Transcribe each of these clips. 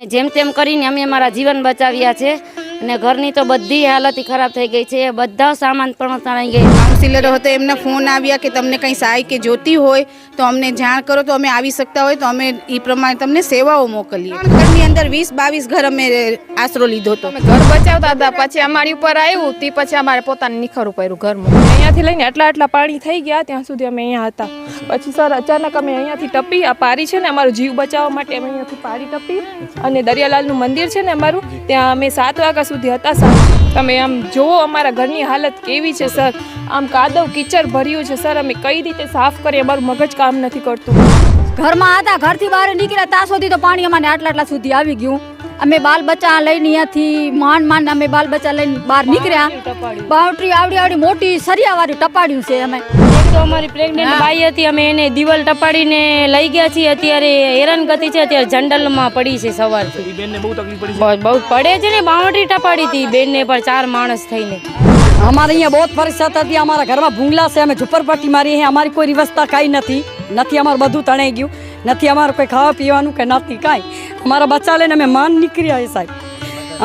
જેમ તેમ કરીને અમે અમારા જીવન બચાવ્યા છે. અને ઘરની તો બધી હાલત ખરાબ થઈ ગઈ છે. બધા સામાન પણ તણાઈ ગઈ કાઉન્સિલરો હતો એમના ફોન આવ્યા કે તમને કંઈ સહાય કે જોતી હોય તો અમને જાણ કરો તો અમે આવી શકતા હોય તો અમે એ પ્રમાણે તમને સેવાઓ મોકલીએ. ઘરની અંદર વીસ બાવીસ ઘર અમે આશરો લીધો હતો. અમે ઘર બચાવતા હતા પછી અમારી ઉપર આવ્યું તે પછી અમારે પોતાને નિખરું પડ્યું ઘરમાં. અહીંયાથી લઈને આટલા આટલા પાણી થઈ ગયા ત્યાં સુધી અમે અહીંયા હતા. પછી સર અચાનક અમે અહીંયાથી ટપી આ પારી છે ને અમારો જીવ બચાવવા માટે અમે અહીંયાથી પારી ટપી. અને દરિયાલાલનું મંદિર છે ને અમારું ત્યાં અમે સાત વાગ્યા સુધી હતા સર? તમે આમ જુઓ અમારા ઘરની હાલત કેવી છે સર. આમ કાદવ કિચર ભર્યું છે સર. અમે કઈ રીતે સાફ કરીએ અમારું મગજ કામ નથી કરતું. ઘરમાં હતા ઘરથી બહાર નીકળ્યા ત્યાં સુધી તો પાણી અમારે આટલા આટલા સુધી આવી ગયું. અમે બાલ બચ્ચા લઈને અહીંયાથી માંડ માંડ અમે બાલ બચ્ચા લઈને બહાર નીકળ્યા. બાઉન્ડ્રી આવડી આવડી મોટી સરિયા વાળું ટપાડ્યું છે અમે. તો અમારી પ્રેગ્નેન્ટ બાઈ હતી અમે એને દિવાલ ટપાડીને લઈ ગયા છીએ. અત્યારે હેરાન ગતિ છે અત્યારે જંડલમાં પડી છે સવારથી. બહુ બહુ પડે છે ને બાઉન્ડ્રી ટપાડી હતી બેનને પર ચાર માણસ થઈને. અમારે અહીંયા બહુ જ પરિસ્થિતિ હતી અમારા ઘરમાં ભૂંગલા છે અમે ઝુંપડપટ્ટી મારી છે અમારી કોઈ વ્યવસ્થા કાંઈ નથી. નથી અમારું બધું તણાઈ ગયું. નથી અમારું કોઈ ખાવા પીવાનું કે નથી કાંઈ. અમારા બચ્ચા લઈને અમે માન નીકળ્યા એ સાહેબ.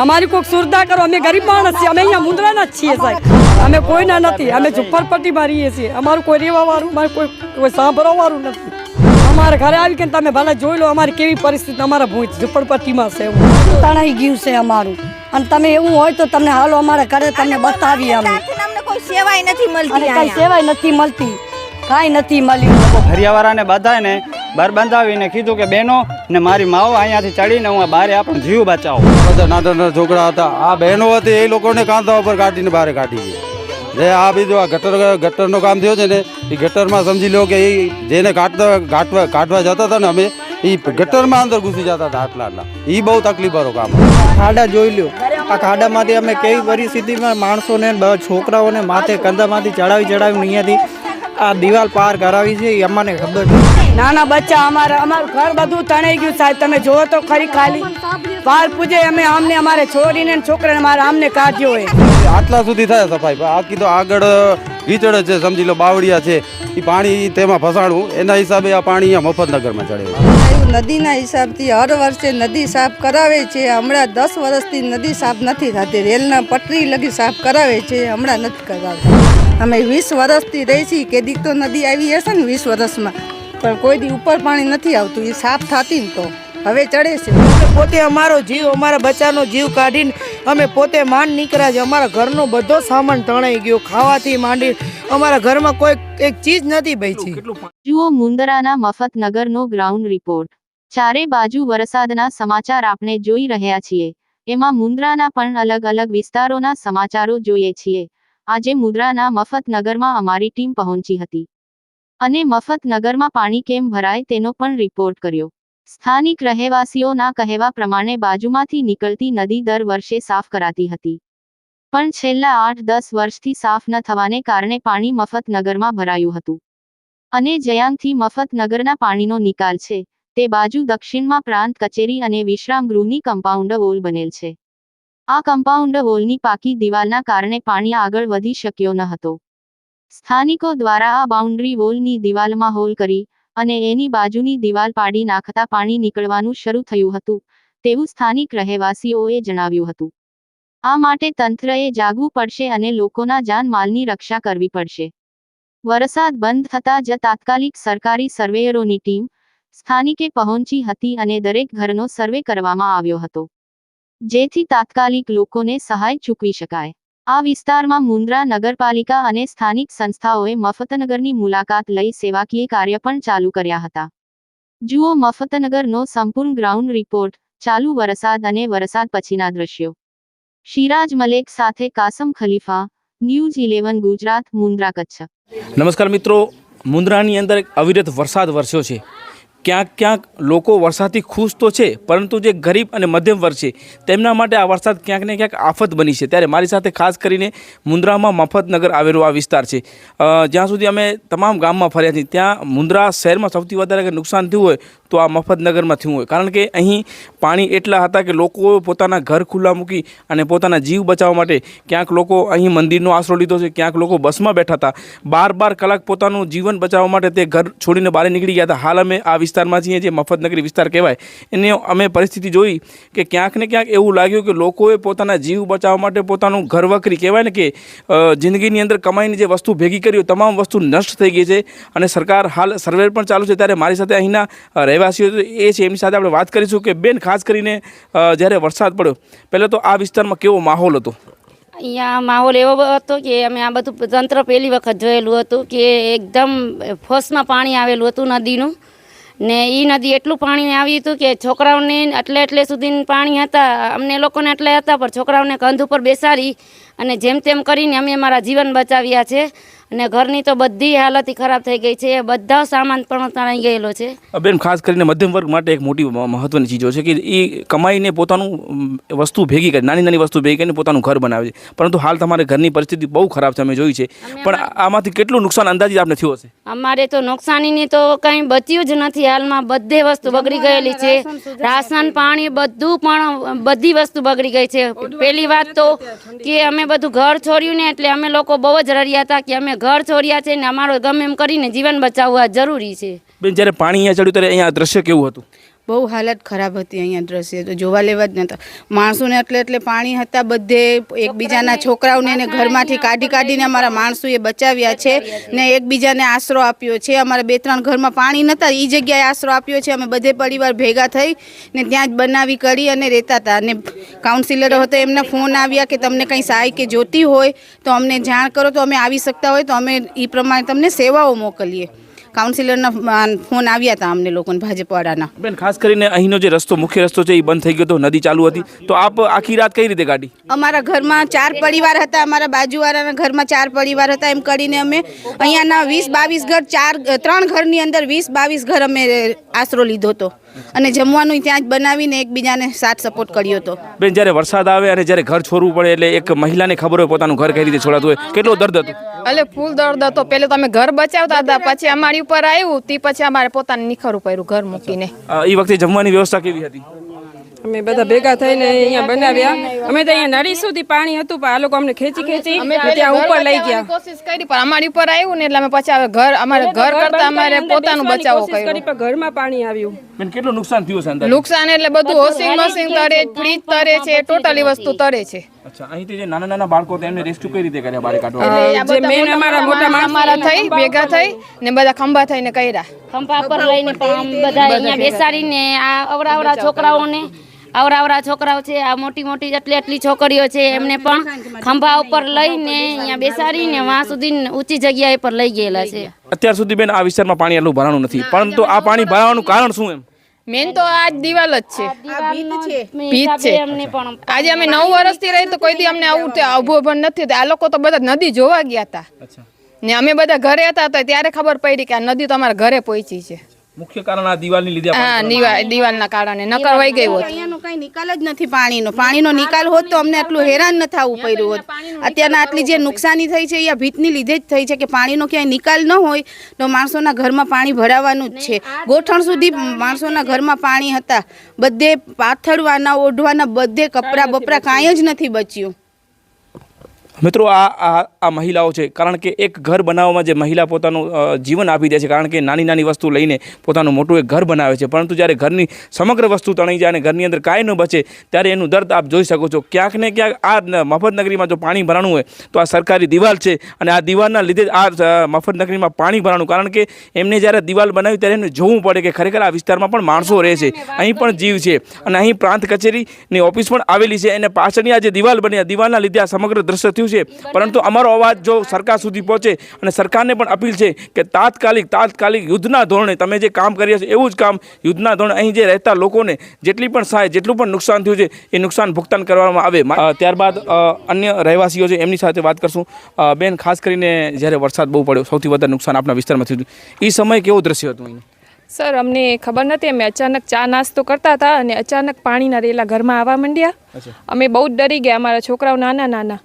અમારી કોઈક સુરતા કરો અમે ગરીબ માણસ છીએ અમે અહીંયા મુંદરાના જ છીએ સાહેબ. અમે કોઈના નથી અમે ઝુંપડપટ્ટીમાં રહીએ છીએ. અમારું કોઈ રહેવાવાળું મારે કોઈ કોઈ સાંભળવા વાળું નથી. અમારે ઘરે આવી કે તમે ભલે જોઈ લો અમારી કેવી પરિસ્થિતિ અમારા ભૂજ ઝુંપડપટ્ટીમાં છે એવું. તણાઈ ગયું છે અમારું. અને તમે એવું હોય તો તમને હાલો અમારા ઘરે તમને બતાવીએ અમે. કોઈ સેવાય નથી મળતી કઈ સેવાય નથી મળતી. કાંઈ નથી મળ્યું ફરિયાવાળાને બધાને બહાર બંધાવીને કીધું કે બહેનો ને મારી માઓ અહીંયાથી ચડીને હું આ બારે આપણો જીવ બચાવો. બધા નાના નાના છોકરા હતા. આ બહેનો હતી એ લોકોને કાંધા ઉપર કાઢીને બહાર કાઢી છે જે આ બીજું આ ગટર ગટરનું કામ થયું છે ને એ ગટરમાં સમજી લો કે એ જેને કાઢતા કાઢવા કાઢવા જતા હતા ને અમે એ ગટરમાં અંદર ઘૂસી જતા હતા આટલા આટલા એ બહુ તકલીફવાળો કામ ખાડા જોઈ લ્યો. આ ખાડામાંથી અમે કેવી પરિસ્થિતિમાં માણસોને છોકરાઓને માથે કંધામાંથી ચડાવી ચડાવીને અહીંયાથી આ દિવાલ પાર કરાવી છે એ અમને ખબર છે. નાના બચ્ચા અમારા અમારું ઘર બધું તણાઈ ગયું સાહેબ. તમે જોવો તો ખરી ખાલી. પાલ પૂજે અમે અમને અમારે છોડીને છોકરાને મારા આમને કાઢ્યો હોય. આટલા સુધી થાય સફાઈ પણ આ કીધું આગળ ગીચડ છે સમજી લો બાવળિયા છે એ પાણી તેમાં ફસાણું એના હિસાબે આ પાણી અહીંયા મફતનગરમાં ચડે નદીના હિસાબથી હર વર્ષે નદી સાફ કરાવે છે. હમણાં દસ વર્ષથી નદી સાફ નથી થતી. રેલના પટરી લગી સાફ કરાવે છે. હમણાં નથી કરાવતા. અમે વીસ વર્ષથી રહી છીએ કેદીક તો નદી આવી હશે ને વીસ વર્ષમાં? પણ કોઈ દી ઉપર પાણી નથી આવતું એ સાફ થતી ને તો. હવે ચડે છે. પોતે અમારો જીવ અમારા બચ્ચાનો જીવ કાઢીને અમે પોતે માન નીકળ્યા છે. અમારા ઘરનો બધો સામાન તણાઈ ગયો ખાવાથી માંડી. અમારા ઘરમાં કોઈ એક ચીજ નથી બેચી જુઓ મુંદરાના મફતનગરનો ગ્રાઉન્ડ રિપોર્ટ. ચારે બાજુ વરસાદના સમાચાર આપણે જોઈ રહ્યા છીએ. એમાં મુંદ્રાના પણ અલગ અલગ વિસ્તારોના સમાચારો જોઈએ છીએ. આજે મુંદ્રાના મફતનગરમાં અમારી ટીમ પહોંચી હતી. અને મફતનગરમાં પાણી કેમ ભરાય તેનો પણ રિપોર્ટ કર્યો. સ્થાનિક રહેવાસીઓના કહેવા પ્રમાણે બાજુમાંથી નીકળતી નદી દર વર્ષે સાફ કરાતી હતી. પણ છેલ્લા આઠ દસ વર્ષથી સાફ ન થવાને કારણે પાણી મફતનગરમાં ભરાયું હતું. અને જયાંગથી મફતનગરના પાણીનો નિકાલ છે, તે બાજુ દક્ષિણમાં પ્રાંત કચેરી અને વિશ્રામ ગૃહની કમ્પાઉન્ડ વોલ બનેલ છે. આ કમ્પાઉન્ડ વોલની પાકી દિવાલના કારણે પાણી આગળ વધી શક્યો ન હતો. સ્થાનિકો દ્વારા આ બાઉન્ડ્રી વોલની દિવાલમાં હોલ કરી અને એની બાજુની દિવાલ પાડી નાખતા પાણી નીકળવાનું શરૂ થયું હતું, તેવું સ્થાનિક રહેવાસીઓએ જણાવ્યું હતું. આ માટે તંત્રએ જાગવું પડશે અને લોકોના જાનમાલની રક્ષા કરવી પડશે. વરસાદ બંધ થતા જ તાત્કાલિક સરકારી સર્વેયરોની ટીમ સ્થાનિકે પહોંચી હતી અને દરેક ઘરનો સર્વે કરવામાં આવ્યો હતો. જેથી તાત્કાલિક લોકોને સહાય ચૂકવી શકાય. આ વિસ્તારમાં મુન્દ્રા નગરપાલિકા અને સ્થાનિક સંસ્થાઓએ મફતનગરની મુલાકાત લઈ સેવાકીય કાર્ય પણ ચાલુ કર્યા હતા. જુઓ મફતનગરનો સંપૂર્ણ ગ્રાઉન્ડ રિપોર્ટ ચાલુ વરસાદ અને વરસાદ પછીના દ્રશ્યો. શિરાજ મલેક સાથે કાસમ ખલીફા, ન્યૂઝ ઇલેવન ગુજરાત, મુન્દ્રા કચ્છ. નમસ્કાર મિત્રો, મુન્દ્રાની અંદર અવિરત વરસાદ વરસ્યો છે. ક્યાંક ક્યાંક લોકો વરસાદથી ખુશ તો છે, પરંતુ જે ગરીબ અને મધ્યમ વર્ગ છે, તેમના માટે આ વરસાદ ક્યાંક ને ક્યાંક આફત બની છે. ત્યારે મારી સાથે ખાસ કરીને મુન્દ્રામાં મફતનગર આવેલો આ વિસ્તાર છે. જ્યાં સુધી અમે તમામ ગામમાં ફર્યા છીએ, ત્યાં મુન્દ્રા શહેરમાં સૌથી વધારે નુકસાન થયું હોય, તો આ મફતનગરમાં થયું હોય. કારણ કે અહીં પાણી એટલા હતા કે લોકો પોતાના ઘર ખુલ્લા મૂકી અને પોતાના જીવ બચાવવા માટે ક્યાંક લોકો અહીં મંદિરનો આશરો લીધો છે, ક્યાંક લોકો બસમાં બેઠા હતા. બાર બાર કલાક પોતાનું જીવન બચાવવા માટે તે ઘર છોડીને બહાર નીકળી ગયા હતા. હાલ અમે આ વિસ્તારમાં છીએ, જે મફતનગરી વિસ્તાર કહેવાય. એને અમે પરિસ્થિતિ જોઈ કે ક્યાંક ને ક્યાંક એવું લાગ્યું કે લોકોએ પોતાના જીવ બચાવવા માટે પોતાનું ઘર વકરી કહેવાય ને કે જિંદગીની અંદર કમાઈને જે વસ્તુ ભેગી કરી તમામ વસ્તુ નષ્ટ થઈ ગઈ છે અને સરકાર હાલ સર્વે પણ ચાલુ છે. ત્યારે મારી સાથે અહીંના રહેવાસીઓ એ છે, એમની સાથે આપણે વાત કરીશું કે બેન, ખાસ કરીને જ્યારે વરસાદ પડ્યો, પહેલાં તો આ વિસ્તારમાં કેવો માહોલ હતો? અહીંયા માહોલ એવો હતો કે અમે આ બધું તંત્ર પહેલી વખત જોયેલું હતું કે એકદમ ફર્સ્ટમાં પાણી આવેલું હતું નદીનું. ને એ નદી એટલું પાણી આવ્યું હતું કે છોકરાઓને એટલે એટલે સુધી પાણી હતા. અમને લોકોને એટલે હતા, પણ છોકરાઓને કંધ ઉપર બેસાડી અને જેમ તેમ કરીને અમે અમારા જીવન બચાવ્યા છે. અને ઘરની તો બધી હાલત ખરાબ થઈ ગઈ છે. બધા સામાન પણ તણાઈ ગયેલો છે. બેન ખાસ કરીને મધ્યમ વર્ગ માટે એક મોટી મહત્વની ચીજો છે કે એ કમાઈને પોતાનું વસ્તુ ભેગી કરી નાની નાની વસ્તુ ભેગી કરીને પોતાનું ઘર બનાવે છે. પરંતુ હાલ તમારે ઘરની પરિસ્થિતિ બહુ ખરાબ છે અમે જોઈ છે. પણ આમાંથી કેટલું નુકસાન અંદાજિત આપને થયું હશે? અમારે તો નુકસાનીની તો કંઈ બચ્યું જ નથી. હાલમાં બધે વસ્તુ બગડી ગયેલી છે. રાશન પાણી બધું પણ બધી વસ્તુ બગડી ગઈ છે. પહેલી વાત તો કે અમે બધું ઘર છોડ્યું ને એટલે અમે લોકો બહુ જ રડ્યા હતા કે અમે ઘર છોડ્યા છે ને અમારો ગમે એમ કરીને જીવન બચાવવા જરૂરી છે. બેન, જ્યારે પાણી અહીંયા ચડ્યું, ત્યારે અહીંયા દ્રશ્ય કેવું હતું? બહુ હાલત ખરાબ હતી અહીંયા દ્રશ્ય તો જોવા લેવા જ નતા. માણસોને એટલે એટલે પાણી હતા બધે એકબીજાના છોકરાઓને એને ઘરમાંથી કાઢી કાઢીને અમારા માણસોએ બચાવ્યા છે ને એકબીજાને આશરો આપ્યો છે. અમારા બે ત્રણ ઘરમાં પાણી નહોતા એ જગ્યાએ આશરો આપ્યો છે. અમે બધે પરિવાર ભેગા થઈ ને ત્યાં જ બનાવી કરી અને રહેતા હતા. અને કાઉન્સિલરો હતા એમના ફોન આવ્યા કે તમને કંઈ સહાય કે જોતી હોય તો અમને જાણ કરો તો અમે આવી શકતા હોય તો અમે એ પ્રમાણે તમને સેવાઓ મોકલીએ. કાઉન્સિલરના ફોન આવ્યા હતા અમને લોકોને ભાજપવાળાના. બેન ખાસ કરીને અહીંનો જે રસ્તો મુખ્ય રસ્તો છે એ બંધ થઈ ગયો હતો નદી ચાલુ હતી. તો આપ આખી રાત કઈ રીતે કાઢી અમારા ઘરમાં ચાર પરિવાર હતા અમારા બાજુવાળાના ઘરમાં ચાર પરિવાર હતા. એમ કરીને અમે અહીંયાના વીસ બાવીસ ઘર ચાર ત્રણ ઘરની અંદર વીસ બાવીસ ઘર અમે આશરો લીધો હતો. અને જમવાનું ત્યાં જ બનાવીને એકબીજાને સાથ સપોર્ટ કર્યો હતો. બેન જ્યારે વરસાદ આવે અને જ્યારે ઘર છોડવું પડે એટલે એક મહિલાને ખબર હોય પોતાનું ઘર કઈ રીતે છોડાતું હોય કેટલો દર્દ હતો? એટલે ફૂલ દર્દ હતો. પેલે તો અમે ઘર બચાવતા હતા પછી અમારી ઉપર આવ્યું તે પછી અમારે પોતાને નિખરવું પડ્યું ઘર મૂકીને. એ વખતે જમવાની વ્યવસ્થા કેવી હતી? અમે બધા ભેગા થઈને અહીંયા બનાવ્યા. અમે તો અહીંયા નળી સુધી પાણી હતું પણ આ લોકો અમને ખેંચી ખેંચી અમે ત્યાં ઉપર લઈ ગયા. કોશિશ કરી પણ અમારી ઉપર આવ્યું ને એટલે અમે પછી હવે ઘર અમારે ઘર કરતા અમારે પોતાનું બચાવો કર્યો. પણ ઘરમાં પાણી આવ્યું. બેન કેટલું નુકસાન થયું છે નુકસાન એટલે બધું વોશિંગ મશીન તરે ફ્રીજ તરે છે ટોટલી વસ્તુ તરે છે. અચ્છા અહીંથી જે નાના નાના બાળકો હતા એમને રેસ્ક્યુ કઈ રીતે કર્યા બહાર કાઢવા? જે મેન અમારા મોટા માણસ અમારા થઈ ભેગા થઈ ને બધા ખંભા થઈને કર્યા. ખંભા પર લઈને બધા અહીંયા બેસાડીને આ અવરાવરા છોકરાઓને અવરાવરા છોકરાઓ છે આ મોટી મોટી એટલી એટલી છોકરીઓ છે એમને પણ ખંભા ઉપર લઈને અહીંયા બેસાડીને વાં સુધી ઊંચી જગ્યાએ પર લઈ ગયેલા છે. અત્યાર સુધી બેન આ વિસ્તારમાં પાણી એટલું ભરાણું નથી પરંતુ આ પાણી ભરાવાનું કારણ શું એમ? મેન તો આ જ દિવાલ જ છે. ભીત છે. આજે અમે નવ વર્ષથી રહી તો કોઈ દી અમને આવું ઊભો પણ નથી આ લોકો તો બધા નદી જોવા ગયા હતા ને અમે બધા ઘરે હતા તો ત્યારે ખબર પડી કે આ નદી તો અમારા ઘરે પહોંચી છે. મુખ્ય કારણ આ દિવાલની લીધે હા દિવાલના કારણે નકર વહી ગઈ હોત. અહીંયાનો કઈ નિકાલ જ નથી પાણીનો. પાણીનો નિકાલ હોત તો અમને આટલું હેરાન ન થવું પડ્યું હોત. અત્યારના આટલી જે નુકસાની થઈ છે એ આ ભીતની લીધે જ થઈ છે કે પાણીનો ક્યાંય નિકાલ ન હોય તો માણસોના ઘરમાં પાણી ભરાવાનું જ છે. ગોઠણ સુધી માણસોના ઘરમાં પાણી હતા. બધે પાથરવાના ઓઢવાના બધે કપડાં બપરા કાંઈ જ નથી બચ્યું. મિત્રો આ આ આ મહિલાઓ છે કારણ કે એક ઘર બનાવવામાં જે મહિલા પોતાનું જીવન આપી દે છે કારણ કે નાની નાની વસ્તુ લઈને પોતાનું મોટું એક ઘર બનાવે છે. પરંતુ જ્યારે ઘરની સમગ્ર વસ્તુ તણાઈ જાય અને ઘરની અંદર કાંઈ ન બચે ત્યારે એનું દર્દ આપ જોઈ શકો છો. ક્યાંક ને ક્યાંક આ મફતનગરીમાં જો પાણી ભરાણું હોય તો આ સરકારી દિવાલ છે અને આ દિવાલના લીધે જ આ મફતનગરીમાં પાણી ભરાણું કારણ કે એમને જ્યારે દિવાલ બનાવી ત્યારે એમને જોવું પડે કે ખરેખર આ વિસ્તારમાં પણ માણસો રહે છે. અહીં પણ જીવ છે અને અહીં પ્રાંત કચેરીની ઓફિસ પણ આવેલી છે. અને પાછળની આ જે દિવાલ બની આ દિવાલના લીધે આ સમગ્ર દ્રશ્ય થયું છે. પરંતુ અમારો અવાજ જો સરકાર સુધી પહોંચે અને સરકારને પણ અપીલ છે કે તાત્કાલિક તાત્કાલિક યુદ્ધના ધોરણે તમે જે કામ કરી છે એવું જ કામ યુદ્ધના ધોરણે અહીં જે રહેતા લોકોને જેટલી પણ સહાય જેટલું પણ નુકસાન થયું છે એ નુકસાન ભુગતાન કરવામાં આવે. ત્યારબાદ અન્ય રહેવાસીઓ છે એમની સાથે વાત કરશું. બેન ખાસ કરીને જ્યારે વરસાદ બહુ પડ્યો સૌથી વધારે નુકસાન આપણા વિસ્તારમાં થયું એ સમય કેવો દ્રશ્ય હતું અહીં? સર અમને ખબર નથી અમે અચાનક ચા નાસ્તો કરતા હતા અને અચાનક પાણીના રેલા ઘરમાં આવવા માંડ્યા. અમે બહુ જ ડરી ગયા અમારા છોકરાઓ નાના નાના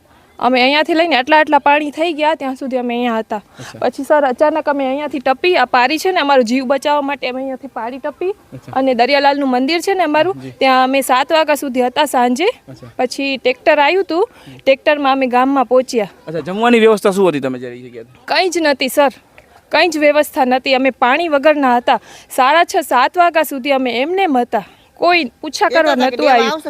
અમે અહીંયાથી લઈને એટલા એટલા પાણી થઈ ગયા ત્યાં સુધી અમે અહીંયા હતા. પછી સર અચાનક અમે અહીંયાથી ટપી આ પારી છે ને અમારો જીવ બચાવવા માટે અમે અહીંયાથી પારી ટપી અને દરિયાલાલનું મંદિર છે ને અમારું ત્યાં અમે સાત વાગ્યા સુધી હતા સાંજે. પછી ટ્રેક્ટર આવ્યું હતું ટ્રેક્ટરમાં અમે ગામમાં પહોંચ્યા. અચ્છા જમવાની વ્યવસ્થા શું હતી તમે કંઈ જ નથી સર કંઈ જ વ્યવસ્થા નથી અમે પાણી વગરના હતા. સાડા છ સાત વાગ્યા સુધી અમે એમને હતા. કોઈ પૂછા કરવા નહોતું આવ્યું.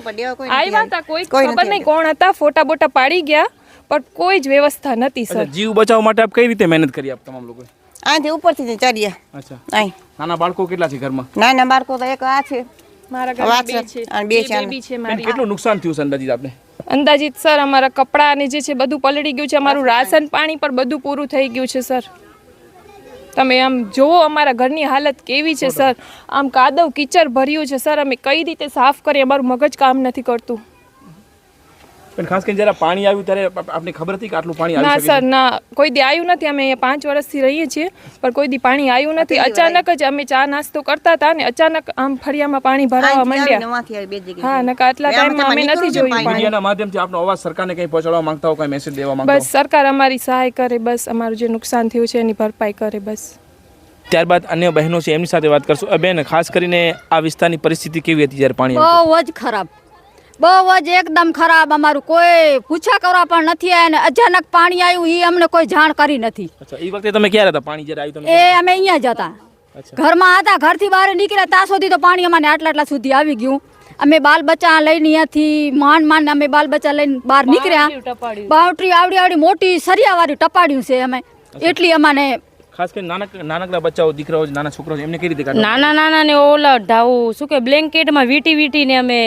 આવ્યા હતા કોઈ ખબર નહીં કોણ હતા ફોટા બોટા પાડી ગયા. પણ કોઈ જ વ્યવસ્થા નથી સર. જીવ બચાવવા માટે આપ કઈ રીતે મહેનત કરી આપ તમામ લોકોએ? આથી ઉપરથી ચડ્યા અચ્છા. અહીં નાના બાળકો કેટલા છે ઘરમાં? નાના બાળકો તો એક આ છે. મારા ઘરમાં બે છે. અને બે છે બેબી છે મારી. કેટલું નુકસાન થયું છે અંદાજિત આપને? અંદાજિત સર અમારા કપડાં અને જે છે બધું પલળી ગયું છે. અમારું રાશન પાણી પણ બધું પૂરું થઈ ગયું છે સર. તમે આમ જુઓ અમારા ઘરની હાલત કેવી છે સર. આમ કાદવ કિચર ભર્યું છે સર. અમે કઈ રીતે સાફ કરીએ? અમારું મગજ કામ નથી કરતું. પણ ખાસ કરીને જ્યારે પાણી આવ્યું ત્યારે આપ- આપને ખબર હતી કે આટલું પાણી ના સર ના. કોઈ દી આવ્યું નથી. અમે અહીંયા પાંચ વર્ષથી રહીએ છીએ પણ કોઈ દી પાણી આવ્યું નથી. અચાનક જ અમે ચા નાસ્તો કરતા હતા ને અચાનક આમ ફળિયામાં પાણી ભરાવા માંડ્યા. હા નકા આટલા ટાઈમમાં અમે નથી જોયું મીડિયાના માધ્યમથી આપનો અવાજ સરકારને કંઈ પહોંચાડવા માંગતા હો કંઈ મેસેજ દેવા માંગતા બસ સરકાર અમારી સહાય કરે બસ. અમારું જે નુકસાન થયું છે એની ભરપાઈ કરે બસ. ત્યારબાદ અન્ય બહેનો છે એમની સાથે વાત કરશું. બેન ખાસ કરીને આ વિસ્તારની પરિસ્થિતિ કેવી હતી જ્યારે પાણી બહુ જ ખરાબ. બહુ જ એકદમ ખરાબ અમારું. કોઈ પૂછા કરવા પણ નથી આવ્યા અને અચાનક પાણી આવ્યું એ અમને કોઈ જાણ કરી નથી. એ વખતે તમે ક્યારે હતા? પાણી જ્યારે આવ્યું એ અમે અહીંયા જ હતા. ઘરમાં હતા ઘરથી બહાર નીકળ્યા ત્યાં સુધી તો પાણી અમારે આટલા આટલા સુધી આવી ગયું. અમે બાલ બચ્ચા લઈને અહીંયાથી માંડ માંડ અમે બાલ બચ્ચા લઈને બહાર નીકળ્યા. બાઉન્ડ્રી આવડી આવડી મોટી સરિયાવાળી ટપાડ્યું છે અમે. એટલી અમાને ખાસ કરીને નાના નાનકડા બચ્ચાઓ દીકરાઓ નાના છોકરાઓ એમને કઈ રીતે નાના નાના ને ઓલા ઢાવું શું કે બ્લેન્કેટમાં વીટી વીટીને અમે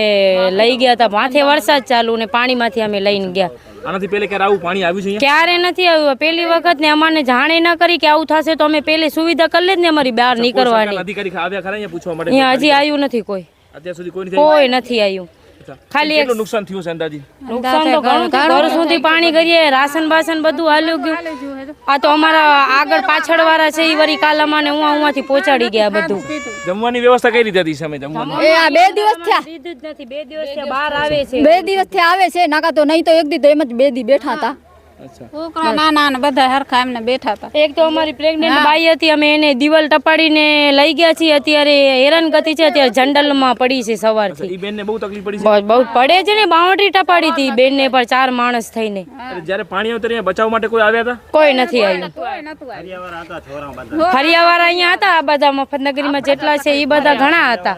લઈ ગયા હતા. માથે વરસાદ ચાલુ ને પાણીમાંથી અમે લઈને ગયા. આનાથી પહેલે ક્યારે આવું પાણી આવ્યું છે ક્યારે નથી આવ્યું. પહેલી વખત ને અમાને જાણે ન કરી કે આવું થશે તો અમે પહેલી સુવિધા કરી લે ને અમારી બહાર નીકળવાની. અધિકારી આવ્યા ખરા અહીંયા પૂછવા માટે? હજી આવ્યું નથી કોઈ. અત્યાર સુધી કોઈ નથી આવ્યું. ખાલી કેટલું નુકસાન થયું છે અંદાજી? નુકસાન તો ઘણું થયું. ઘર સુધી પાણી કરીએ રાશન બાસન બધું હાલ્યું ગયું. આ તો અમારા આગળ પાછળ વાળા છે એ વળી કાલ ને હું અહીંયાથી પહોંચાડી ગયા બધું. જમવાની વ્યવસ્થા કઈ રીતે હતી સમય જમવાની? એ આ બે દિવસ થયા. દીધું જ નથી. બે દિવસ બહાર આવે છે. બે દિવસથી આવે છે નાકા તો નહીં તો એક દી તો એમ જ બે દી બેઠા હતા. છોકરા નાના ને બધા હરખા એમને બેઠા હતા. એક તો અમારી પ્રેગ્નેન્ટ બાઈ હતી અમે એને દિવાલ ટપાડીને લઈ ગયા છીએ. અત્યારે હેરાનગતિ છે અત્યારે જંડલમાં પડી છે સવારથી. એ બેનને બહુ તકલીફ પડી છે? બહુ બહુ પડે છે ને બાઉન્ડ્રી ટપાડી હતી. બેનને પણ ચાર માણસ થઈને. જ્યારે પાણી બચાવ માટે કોઈ આવ્યા હતા? કોઈ નથી આવ્યું. ફરિયાવાળા અહીંયા હતા આ બધા મફતનગરીમાં જેટલા છે એ બધા ઘણા હતા.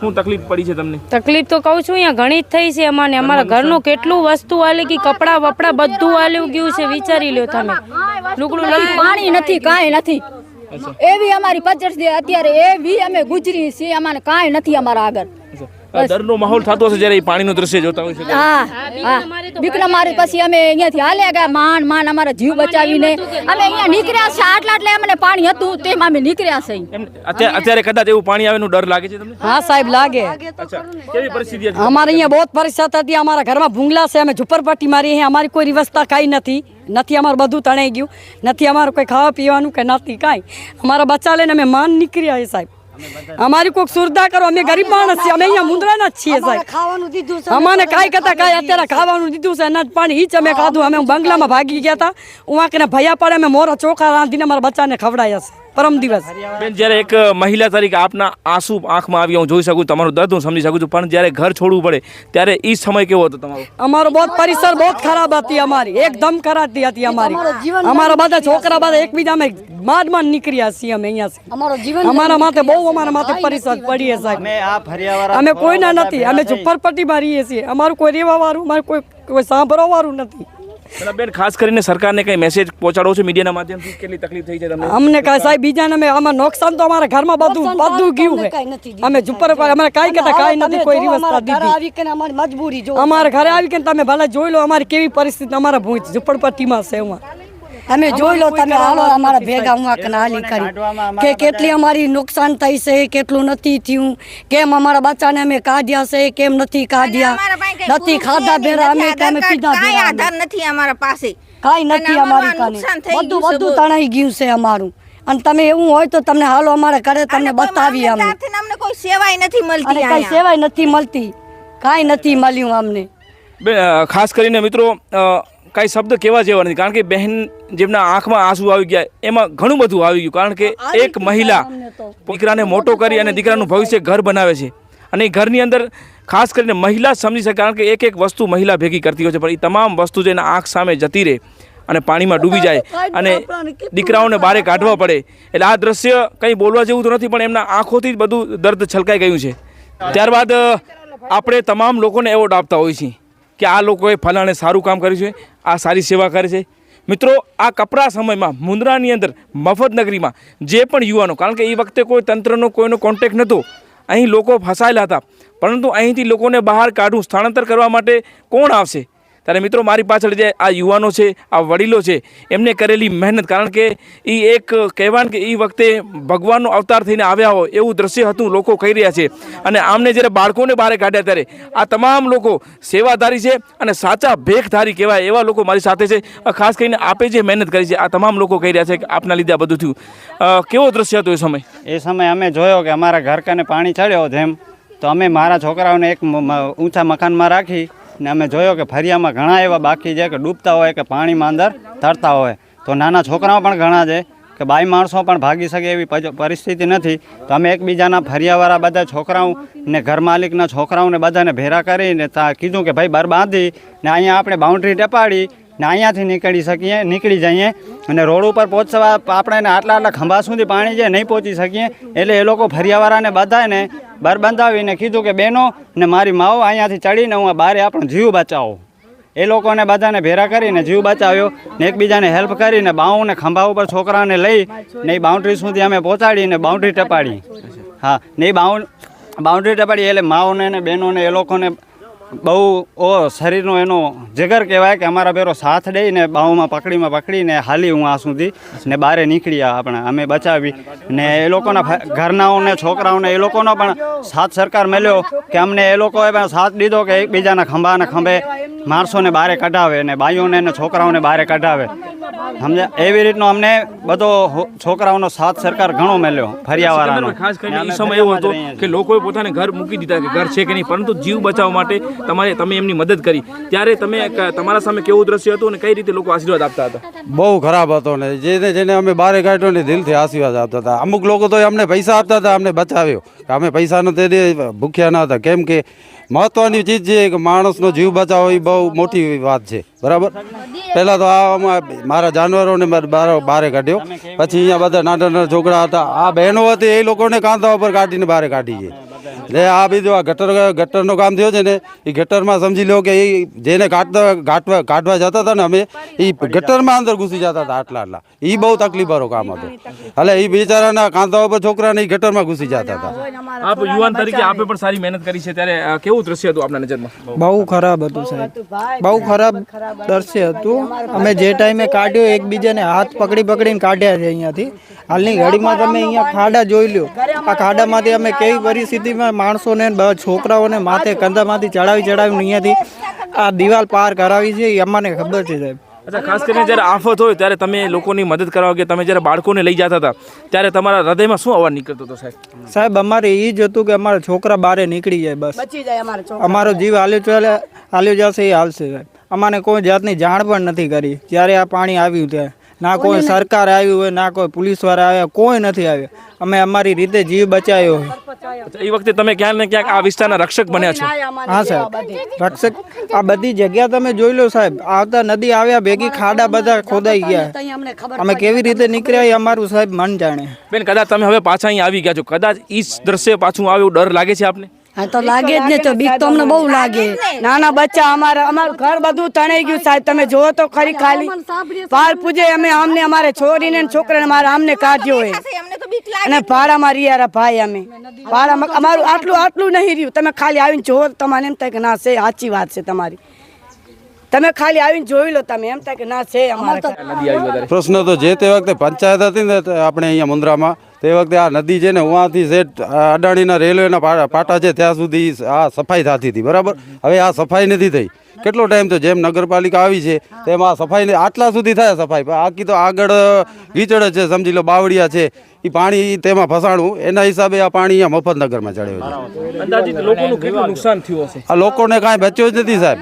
શું તકલીફ પડી છે તમને? તકલીફ તો કહું છું અહીંયા ઘણી જ થઈ છે અમારે. અમારા ઘરનું કેટલું વસ્તુ હાલી કે કપડા વપડા બધું હાલ્યું ગયું છે વિચારી લ્યો તમે. લુગડું લઈ પાણી નથી કાંઈ નથી. એવી અમારી પચર છે અત્યારે એવી અમે ગુજરી છીએ અમારે કાંઈ નથી અમારા આગળ. ડરનો માહોલ થતો હશે જ્યારે એ પાણીનું દ્રશ્ય જોતા હોય છે. હા બીકના મારી પછી અમે અહીંયાથી હાલ્યા ગયા. માન માન અમારા જીવ બચાવીને. અમે અહીંયા નીકળ્યા છે આટલા એટલે અમને પાણી હતું તેમ અમે નીકળ્યા છે અત્યારે કદાચ એવું પાણી આવેનું ડર લાગે છે તમને? હા સાહેબ લાગે. કેવી પરિસ્થિતિ અમારે અહીંયા બહુ પરિસ્થિતિ હતી. અમારા ઘરમાં ભૂંગલા છે. અમે ઝુંપડપટ્ટી મારી અહીંયા. અમારી કોઈ વ્યવસ્થા કાંઈ નથી. નથી અમારું બધું તણાઈ ગયું. નથી અમારું કોઈ ખાવા પીવાનું કે નથી કાંઈ. અમારા બચ્ચા લઈને અમે માન નીકળ્યા સાહેબ. અમારી કોઈક સુરદા કરો અમે ગરીબ માણસ છીએ અમે અહીંયા મુંદ્રાના જ છીએ સાહેબ. અમાને અમારે કાંઈ કરતા કાંઈ અત્યારે ખાવાનું દીધું છે અનાજ પાણી હિચ અમે ખાધું અમે બંગલામાં ભાગી ગયા હતા. ઉવાકને ભયા પડે અમે મોરા ચોખા રાંધીને અમારા બચ્ચાને ખવડાયા છે. પરમ દિવસ. બેન જ્યારે એક મહિલા તરીકે આપના આંસુ આંખમાં આવી હું જોઈ શકું તમારું દર્દ હું સમજી શકું છું પણ જ્યારે ઘર છોડવું પડે ત્યારે એ સમય કેવો હતો તમારો? અમારો બહુ પરિસર બહુ ખરાબ હતી અમારી એકદમ ખરાબ હતી અમારી. અમારા બધા છોકરા બધા એકબીજા અમે માંડ માંડ નીકળ્યા છીએ અમે અહીંયા અમારા માથે બહુ અમારા માથે પરિસર પડીએ સાહેબ. અમે આ ફરિયાવાળા અમે કોઈના નથી અમે ઝુંપડપટ્ટીમાં રહીએ છીએ. અમારું કોઈ રહેવા વાળું અમારું કોઈ કોઈ સાંભળવા વાળું નથી. બેન ખાસ કરીને સરકારને કઈ મેસેજ પહોંચાડો છો મીડિયાના માધ્યમથી? કેટલી તકલીફ થઈ છે તમને? અમને કાંઈ સાહેબ બીજાને અમે આમાં નુકસાન તો અમારા ઘરમાં બધું બધું ગયું છે. અમે ઝુંપડ પર અમારે કાંઈ કરતા કાંઈ નથી કોઈ વ્યવસ્થા દીધી. મજબૂરી જો. અમારે ઘરે આવી કે તમે ભલે જોઈ લો અમારી કેવી પરિસ્થિતિ અમારા ભૂજ ઝુંપડપટ્ટીમાં છે એમાં. અમે જોઈ લો તમે હાલો અમારા ભેગા હું આ કનાલી કરી. કે કેટલી અમારી નુકસાન થઈ છે કેટલું નથી થયું? કેમ અમારા બચ્ચાને અમે કાઢ્યા છે કેમ નથી કાઢ્યા? નથી ખાધા ભેરા અમે તમે પીધા ભેરા આધાર નથી અમારા પાસે. કાઈ નથી અમારી કાને બધું બધું તણાઈ ગયું છે અમારું. અને તમે એવું હોય તો તમને હાલો અમારે ઘરે તમને બતાવીએ અમને. અમને કોઈ સેવાય નથી મળતી કઈ સેવાય નથી મળતી. કાંઈ નથી મળ્યું અમને. ખાસ કરીને મિત્રો કાંઈ શબ્દ કહેવા જેવા નથી. કારણ કે બહેન જેમના આંખમાં આંસુ આવી ગયા એમાં ઘણું બધું આવી ગયું. કારણ કે એક મહિલા દીકરાને મોટો કરી અને દીકરાનું ભવિષ્ય ઘર બનાવે છે. અને એ ઘરની અંદર ખાસ કરીને મહિલા સમજી શકે કારણ કે એક એક વસ્તુ મહિલા ભેગી કરતી હોય છે. પણ એ તમામ વસ્તુ જેના આંખ સામે જતી રહે અને પાણીમાં ડૂબી જાય અને દીકરાઓને બારે કાઢવા પડે. એટલે આ દ્રશ્ય કંઈ બોલવા જેવું તો નથી પણ એમના આંખોથી જ બધું દર્દ છલકાઈ ગયું છે. ત્યારબાદ આપણે તમામ લોકોને એવોર્ડ આપતા હોઈએ છીએ કે આ લોકોએ ફલાણે સારું કામ કર્યું છે. આ સારી સેવા કરે છે. મિત્રો, આ કપરા સમયમાં મુંદ્રાની અંદર મફતનગરીમાં જે પણ યુવાનો, કારણ કે એ વખતે કોઈ તંત્રનો કોઈનો કોન્ટેક્ટ નહોતો. અહીં લોકો ફસાયેલા હતા. પરંતુ અહીંથી લોકોને બહાર કાઢવું, સ્થળાંતર કરવા માટે કોણ આવશે? ત્યારે મિત્રો મારી પાછળ જે આ યુવાનો છે, આ વડીલો છે, એમને કરેલી મહેનત, કારણ કે એ એક કહેવાય કે એ વખતે ભગવાનનો અવતાર થઈને આવ્યા હોય એવું દ્રશ્ય હતું, લોકો કહી રહ્યા છે. અને આમને જ્યારે બાળકોને બહાર કાઢ્યા ત્યારે આ તમામ લોકો સેવાધારી છે અને સાચા ભેખધારી કહેવાય એવા લોકો મારી સાથે છે. ખાસ કરીને આપે જે મહેનત કરી છે, આ તમામ લોકો કહી રહ્યા છે કે આપના લીધે આ બધું થયું. કેવો દ્રશ્ય હતો એ સમય? એ સમયે અમે જોયો કે અમારા ઘર કને પાણી ચડ્યો જેમ તો અમે મારા છોકરાઓને એક ઊંચા મકાનમાં રાખી ને અમે જોયો કે ફરિયામાં ઘણા એવા બાકી છે કે ડૂબતા હોય કે પાણીમાં અંદર તરતા હોય. તો નાના છોકરાઓ પણ ઘણા છે કે બાઈ માણસો પણ ભાગી શકે એવી પરિસ્થિતિ નથી. તો અમે એકબીજાના ફરિયાવાળા બધા છોકરાઓ ને ઘર માલિકના છોકરાઓને બધાને ભેરા કરીને ત્યાં કીધું કે ભાઈ બર બાંધી ને અહીંયા આપણે બાઉન્ડ્રી ટપાડી ને અહીંયાથી નીકળી શકીએ, નીકળી જઈએ અને રોડ ઉપર પહોંચવા આપણે આટલા આટલા ખંભા સુધી પાણી છે નહીં પહોંચી શકીએ, એટલે એ લોકો ફરિયાવાળાને બધાને બર બંધાવીને કીધું કે બહેનો ને મારી માઓ અહીંયાથી ચડીને હું બારે આપણો જીવ બચાવો. એ લોકોને બધાને ભેરા કરીને જીવ બચાવ્યો ને એકબીજાને હેલ્પ કરીને બાઉને ખંભા ઉપર છોકરાને લઈ ને એ બાઉન્ડ્રી સુધી અમે પહોંચાડીને બાઉન્ડ્રી ટપાડી. હા, ને એ બાઉન્ડ બાઉન્ડ્રી ટપાડી એટલે માઓને ને બહેનોને એ લોકોને બહુ, ઓ, શરીરનો એનો જગર કહેવાય કે અમારા બેરો સાથ દઈને બાહુમાં પકડીમાં પકડીને હાલી હું આ સુધી ને બારે નીકળ્યા આપણે. અમે બચાવી ને એ લોકોના ઘરનાઓને, છોકરાઓને, એ લોકોનો પણ સાથ સરકાર મળ્યો કે અમને એ લોકોએ પણ સાથ દીધો કે એકબીજાના ખંભાને ખંભે માણસોને બારે કઢાવે ને બાઈઓને ને છોકરાઓને બારે કઢાવે. સમજ્યા? એવી રીતનો અમને બધો છોકરાઓનો સાથ સરકાર ઘણો મળ્યો, ફરિયાવાળાનો. ખાસ કરીને એ સમય એવો હતો કે લોકોએ પોતાને ઘર મૂકી દીધા કે ઘર છે કે નહીં, પરંતુ જીવ બચાવવા માટે તમારે તમે એમની મદદ કરી. ત્યારે તમે તમારા સામે કેવું દ્રશ્ય હતું અને કઈ રીતે લોકો આશીર્વાદ આપતા હતા? બહુ ખરાબ હતો ને. જેને જેને અમે બારે કાઢ્યો ને દિલથી આશીર્વાદ આપતા હતા. અમુક લોકો તો અમને પૈસા આપતા હતા, અમને બચાવ્યો. અમે પૈસાનો તે ભૂખ્યા ન હતા. કેમ કે મહત્વની ચીજ છે કે માણસનો જીવ બચાવવો એ બહુ મોટી વાત છે. બરાબર? પહેલાં તો આ મારા જાનવરોને બારે કાઢ્યો. પછી અહીંયા બધા નાના નાના છોકરા હતા. આ બહેનો હતી એ લોકોને કાંતા ઉપર કાઢીને બહાર કાઢી છે. આ બીજું આ ગટર ગટરનું કામ થયો છે ને એ ગટરમાં સમજી લો કે એ જેને કાઢતા કાઢવા કાઢવા જતા હતા ને અમે એ ગટરમાં અંદર ઘૂસી જતા હતા આટલા આટલા. એ બહુ તકલીફવાળું કામ હતો. એટલે એ બિચારાના કાંધા ઉપર છોકરાને એ ગટરમાં ઘૂસી જતા હતા. આપ યુવાન તરીકે આપે પણ સારી મહેનત કરી છે. ત્યારે કેવું દ્રશ્ય હતું આપના નજરમાં? બહુ ખરાબ હતું સાહેબ. બહુ ખરાબ દ્રશ્ય હતું. અમે જે ટાઈમે કાઢ્યો એકબીજાને હાથ પકડી પકડીને કાઢ્યા છે અહીંયાથી. હાલની ઘડીમાં તમે અહીંયા ખાડા જોઈ લ્યો. આ ખાડામાંથી અમે કેવી પરિસ્થિતિમાં માણસોને બ- છોકરાઓને માથે કંધામાંથી ચડાવી ચડાવીને અહીંયાથી આ દિવાલ પાર કરાવી છે એ અમને ખબર છે સાહેબ. અચ્છા ખાસ કરીને જ્યારે આફત હોય ત્યારે તમે લોકોની મદદ કરવા કે તમે જ્યારે બાળકોને લઈ જતા હતા ત્યારે તમારા હૃદયમાં શું અવાજ નીકળતો હતો સાહેબ? સાહેબ અમારે એ જ હતું કે અમારા છોકરા બારે નીકળી જાય બસ. બચી જાય અમારે છોકરા. અમારો જીવ હાલ્યો ચાલે હાલ્યો જશે એ હાલશે સાહેબ. અમારે કોઈ જાતની જાણ પણ નથી કરી જ્યારે આ પાણી આવ્યું ત્યારે ના કોઈ સરકાર આવ્યું હોય ના કોઈ પોલીસવાળા આવ્યા કોઈ નથી આવ્યા. અમે અમારી રીતે જીવ બચાવ્યો એ વખતે તમે ક્યાંક ને ક્યાંક આ વિસ્તારના રક્ષક બન્યા છો? હા સાહેબ. રક્ષક આ બધી જગ્યા તમે જોઈ લો સાહેબ. આવતા નદી આવ્યા ભેગી ખાડા બધા ખોદાઈ ગયા. અહીંયા અમને ખબર અમે કેવી રીતે નીકળ્યા એ અમારું સાહેબ મન જાણે. બેન કદાચ તમે હવે પાછા અહીં આવી ગયા છો. કદાચ ઈ જ દ્રશ્ય પાછું આવ્યું ડર લાગે છે આપને? હા તો લાગે જ ને તો બીક તો અમને બહુ લાગે નાના બચ્ચા અમારા અમારું ઘર બધું તણાઈ ગયું સાહેબ. તમે જોવો તો ખરી ખાલી. પાર પૂજે અમે અમને અમારે છોરીને છોકરાને મારા અમને કાઢ્યો હોય. અને ભાડામાં રહ્યા ભાઈ અમે. ભાડામાં અમારું આટલું આટલું નહીં રહ્યું. તમે ખાલી આવીને જોવો તમારે એમ થાય કે ના છે સાચી વાત છે તમારી. તમે ખાલી આવીને જોઈ લો તમે. એમ થાય કે ના છે અમારે પ્રશ્ન તો જે તે વખતે પંચાયત હતી ને આપણે અહીંયા મુન્દ્રામાં તે વખતે આ નદી છે ને ઉવાથી જે અડાણીના રેલવેના પાટા છે ત્યાં સુધી આ સફાઈ થતી હતી બરાબર? હવે આ સફાઈ નથી થઈ. કેટલો ટાઈમ તો જેમ નગરપાલિકા આવી છે તેમાં સફાઈ આટલા સુધી થાય સફાઈ. પણ આખી તો આગળ ગીચડ છે સમજી લો બાવળિયા છે. એ પાણી તેમાં ફસાણું. એના હિસાબે આ પાણી અહીંયા મફતનગરમાં ચડ્યું છે. લોકોનું કેટલું નુકસાન થયું હશે? આ લોકોને કાંઈ બચ્યો જ નથી સાહેબ.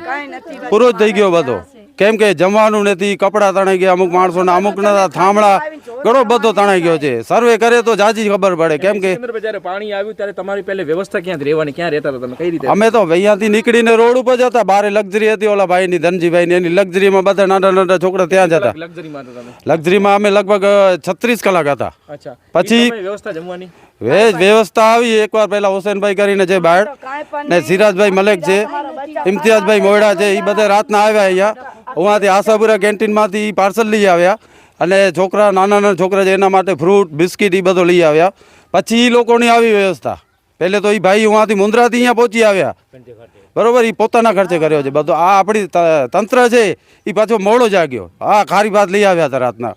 પૂરો જ થઈ ગયો બધો. કેમ કે જમવાનું નથી કપડાં તણાઈ ગયા અમુક માણસોના અમુકના થાંભળા ઘણો બધો તણાઈ ગયો છે. સર્વે કરે તો જાજી ખબર પડે. કેમ કે પાણી આવ્યું ત્યારે તમારી પહેલે વ્યવસ્થા ક્યાં રહેવાની ક્યાં રહેતા હતા તમે? કઈ રીતે અમે તો અહીંયાથી નીકળીને રોડ ઉપર જતા બારે લક્ઝરી હતી ઓલા ભાઈની ધનજીભાઈની. એની લક્ઝરીમાં બધા નાના નાના છોકરા ત્યાં જતા લક્ઝરીમાં હતા અમે લગભગ છત્રીસ કલાક હતા. પછી- વ્યવસ્થા જમવાની? વેજ વ્યવસ્થા આવી. એકવાર પહેલા હુસેનભાઈ કરીને છે બાળ ને સિરાજભાઈ મલેક છે ઇમ્તિયાઝભાઈ મોયડા છે એ બધા રાતના આવ્યા અહીંયા. ઉहाँથી આશાપુરા કેન્ટીનમાંથી પાર્સલ લઈ આવ્યા અને છોકરા નાના નાના છોકરા છે એના માટે ફ્રૂટ બિસ્કિટ એ બધો લઈ આવ્યા. પછી એ લોકોની આવી વ્યવસ્થા. પહેલે તો એ ભાઈ ઉहाँથી મુંદ્રાથી અહીંયા પહોંચી આવ્યા. બરોબર એ પોતાના ખર્ચે કર્યો છે. બધો આ આપણી તંત્ર છે એ પાછો મોડો જાગ્યો. આ ખારી ભાત લઈ આવ્યા હતા રાતના.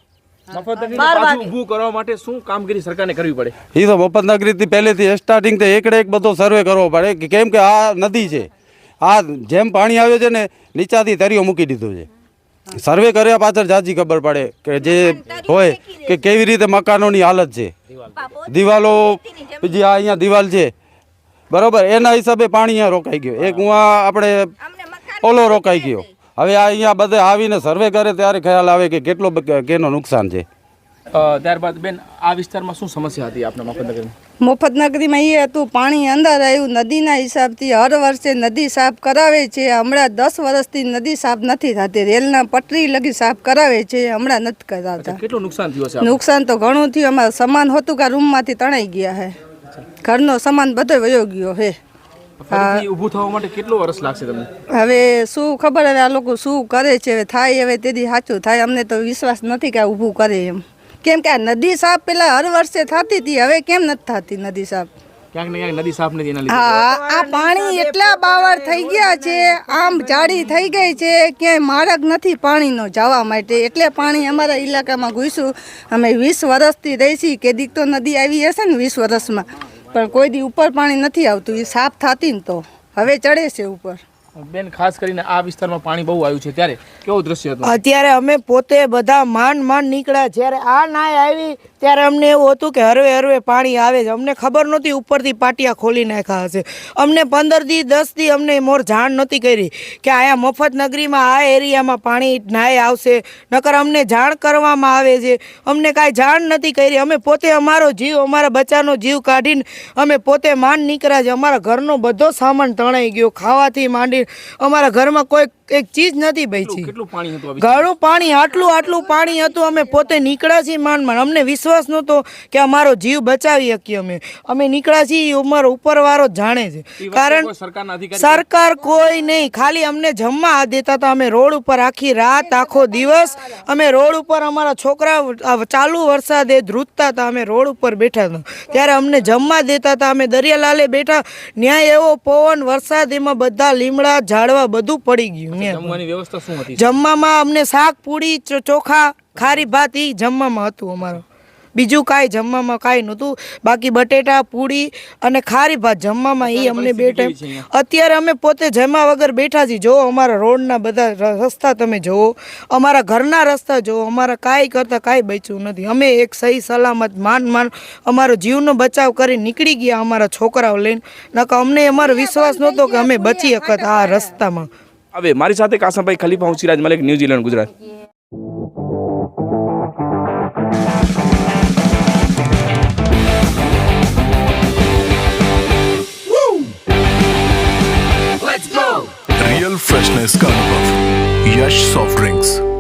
ઊભું કરવા માટે શું કામગીરી સરકારને કરવી પડે? એ તો મફતનગરીથી પહેલેથી સ્ટાર્ટિંગ તો એકડે એક બધો સર્વે કરવો પડે કે કેમ કે આ નદી છે. આ જેમ પાણી આવ્યું છે ને નીચાથી તરીઓ મૂકી દીધું છે. સર્વે કર્યા પાછળ જાજી ખબર પડે કે જે હોય કે કેવી રીતે મકાનોની હાલત છે. દિવાલો બીજી આ અહીંયા દિવાલ છે. બરોબર એના હિસાબે પાણી અહીંયા રોકાઈ ગયું. એક હું આપણે ઓલો રોકાઈ ગયો. હવે આ અહીંયા બધે આવીને સર્વે કરે ત્યારે ખ્યાલ આવે કે કેટલો કેનો નુકસાન છે. ત્યારબાદ બેન આ વિસ્તારમાં શું સમસ્યા હતી આપના મફતનગરમાં? મફતનગરીમાં એ હતું પાણી અંદર આવ્યું નદીના હિસાબથી હર વર્ષે નદી સાફ કરાવે છે. હમણાં દસ વર્ષથી નદી સાફ નથી થતી. રેલના પટરી લગી સાફ કરાવે છે. હમણાં નથી કરાવતા કેટલું નુકસાન થયું નુકસાન તો ઘણું થયું. અમારે સામાન હતું કે રૂમમાંથી તણાઈ ગયા હે. ઘરનો સામાન બધો વયો ગયો હે. ઊભું થવા માટે કેટલો વર્ષ લાગશે તમને? હવે શું ખબર હવે આ લોકો શું કરે છે? હવે થાય હવે તેથી સાચું થાય. અમને તો વિશ્વાસ નથી કે આ ઊભું કરે એમ. કેમ કે આ નદી સાફ પેલા હર વર્ષે થતી હતી હવે કેમ નથી થતી નદી સાફ ક્યાંક ને ક્યાંક નદી સાફ નથી એના લીધે હા આ પાણી એટલા બાવર થઈ ગયા છે આમ જાડી થઈ ગઈ છે ક્યાંય માર્ગ નથી પાણીનો જવા માટે. એટલે પાણી અમારા ઇલાકામાં ઘૂસ્યું. અમે વીસ વર્ષથી રહી છીએ કે દીક તો નદી આવી હશે ને વીસ વર્ષમાં. પણ કોઈ દી ઉપર પાણી નથી આવતું એ સાફ થતી ને તો. હવે ચડે છે ઉપર. બેન, ખાસ કરીને આ વિસ્તારમાં પાણી બહુ આવ્યું છે. ત્યારે કેવું દ્રશ્ય હતું? અત્યારે અમે પોતે બધા માંડ માંડ નીકળ્યા. જ્યારે આ નાય આવી, ત્યારે અમને એવું હતું કે હરવે હરવે પાણી આવે છે. અમને ખબર નહોતી ઉપરથી પાટિયા ખોલી નાખ્યા હશે. અમને પંદર દી, દસ દી અમને મોર જાણ નહોતી કરી કે અહીંયા મફત નગરીમાં, આ એરિયામાં પાણી નાય આવશે. નકર અમને જાણ કરવામાં આવે છે. અમને કાંઈ જાણ નથી કરી. અમે પોતે અમારો જીવ, અમારા બચ્ચાનો જીવ કાઢીને અમે પોતે માંડ નીકળ્યા છે. અમારા ઘરનો બધો સામાન તણાઈ ગયો. ખાવાથી માંડી અમારા ઘરમાં કોઈ એક ચીજ નથી બેચી કેટલું પાણી હતું ઘણું પાણી આટલું આટલું પાણી હતું અમે પોતે નીકળ્યા છીએ માંડ અમને વિશ્વાસ નહોતો કે અમારો જીવ બચાવી શકીએ અમે. અમે નીકળ્યા છીએ અમારો ઉપરવાળો જાણે છે. કારણ સરકાર કોઈ નહીં. ખાલી અમને જમવા આ દેતા હતા. અમે રોડ ઉપર આખી રાત આખો દિવસ અમે રોડ ઉપર અમારા છોકરા ચાલુ વરસાદે ધ્રુજતા હતા. અમે રોડ ઉપર બેઠા હતા. ત્યારે અમને જમવા દેતા હતા. અમે દરિયાલાલે બેઠા. ન્યાય એવો પવન વરસાદ એમાં બધા લીમડા ઝાડવા બધું પડી ગયું. ન્યા જમવાની વ્યવસ્થા શું હતી? જમવામાં અમને શાક પૂરી ચોખા ખારી ભાત એ જમવામાં હતું અમારું. બીજું કાંઈ જમવામાં કાંઈ નહોતું. બાકી બટેટા પૂરી અને ખારી ભાત જમવામાં એ અમને બે ટાઈમ અત્યારે અમે પોતે જમા વગર બેઠા છીએ. જોવો અમારા રોડના બધા રસ્તા તમે જુઓ. અમારા ઘરના રસ્તા જુઓ. અમારા કાંઈ કરતાં કાંઈ બચ્યું નથી. અમે એક સહી સલામત માન માન અમારો જીવનો બચાવ કરી નીકળી ગયા અમારા છોકરાઓ લઈને. નકા અમને અમારો વિશ્વાસ નહોતો કે અમે બચી શકત આ રસ્તામાં. હવે મારી સાથે કાસમભાઈ ખલીફા હું Siraj Malik New Zealand Gujarat real freshness का अनुभव यश सॉफ्ट ड्रिंक्स